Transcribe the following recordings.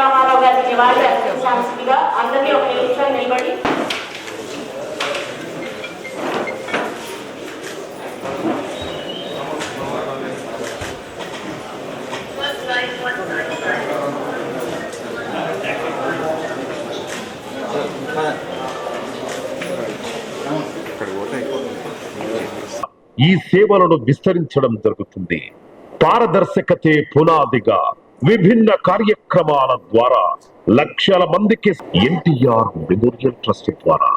రామారావు గారి నివాళి అందరినీ ఒక నిమిషం నిలబడి ఈ సేవలను విస్తరించడం జరుగుతుంది. పారదర్శకతే పునాదిగా. విభిన్న కార్యక్రమాల ద్వారా లక్షల మందికి ఎన్టీఆర్ మెమోరియల్ ట్రస్ట్ ద్వారా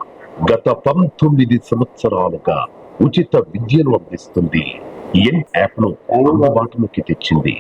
గత పంతొమ్మిది సంవత్సరాలుగా ఉచిత విద్యను అందిస్తుంది. ఎన్ యాప్ను అందుబాటులోకి తెచ్చింది.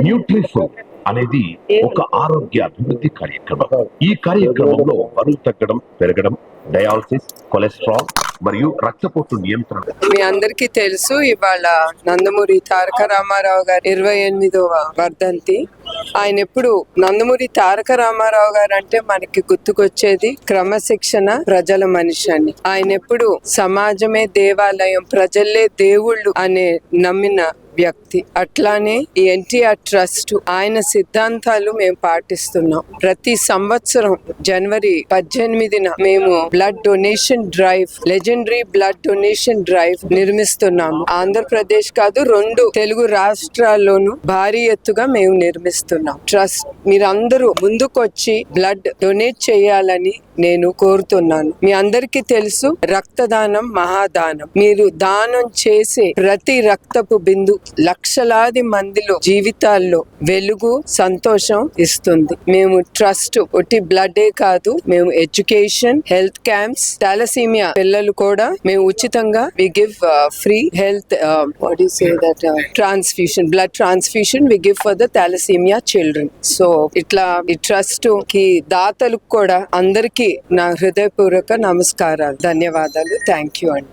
న్యూట్రిఫుల్ అనేది ఒక ఆరోగ్య అభివృద్ధి కార్యక్రమం. ఈ కార్యక్రమంలో బరువు తగ్గడం పెరగడం డయాలసిస్ కొలెస్ట్రాల్ మరియు రక్తపోటు నియంత్రణ. మీ అందరికీ తెలుసు ఇవాళ నందమూరి తారక రామారావు గారు ఇరవై ఎనిమిదవ వర్ధంతి. ఆయన ఎప్పుడు నందమూరి తారక రామారావు గారు అంటే మనకి గుర్తుకొచ్చేది క్రమశిక్షణ ప్రజల మనిషి అని. ఆయన ఎప్పుడు సమాజమే దేవాలయం ప్రజల్లే దేవుళ్ళు అనే నమ్మిన వ్యక్తి. అట్లానే ఈ ఎన్టీఆర్ ట్రస్ట్ ఆయన సిద్ధాంతాలు మేము పాటిస్తున్నాం. ప్రతి సంవత్సరం జనవరి పద్దెనిమిదిన మేము blood donation drive legendary blood donation drive నిర్మిస్తున్నాము. Andhra Pradesh కాదు రెండు తెలుగు రాష్ట్రాల్లోనూ భారీ ఎత్తుగా మేము నిర్మిస్తున్నాం. ట్రస్ట్ మీరందరూ ముందుకొచ్చి బ్లడ్ డొనేట్ చేయాలని నేను కోరుతున్నాను. మీ అందరికీ తెలుసు రక్తదానం మహాదానం. మీరు దానం చేసే ప్రతి రక్తపు బిందు లక్షలాది మందిలో జీవితాల్లో వెలుగు సంతోషం ఇస్తుంది. మేము ట్రస్ట్ ఒట్టి బ్లడ్ కాదు మేము ఎడ్యుకేషన్ హెల్త్ క్యాంప్స్ థాలసీమియా పిల్లలు కూడా మేము ఉచితంగా we give free health what say that transfusion blood transfusion we give for the thalassemia children so ఇట్లా ఈ ట్రస్ట్కి దాతలకు కూడా అందరికీ నా హృదయపూర్వక నమస్కారాలు ధన్యవాదాలు. థ్యాంక్ యూ అండి.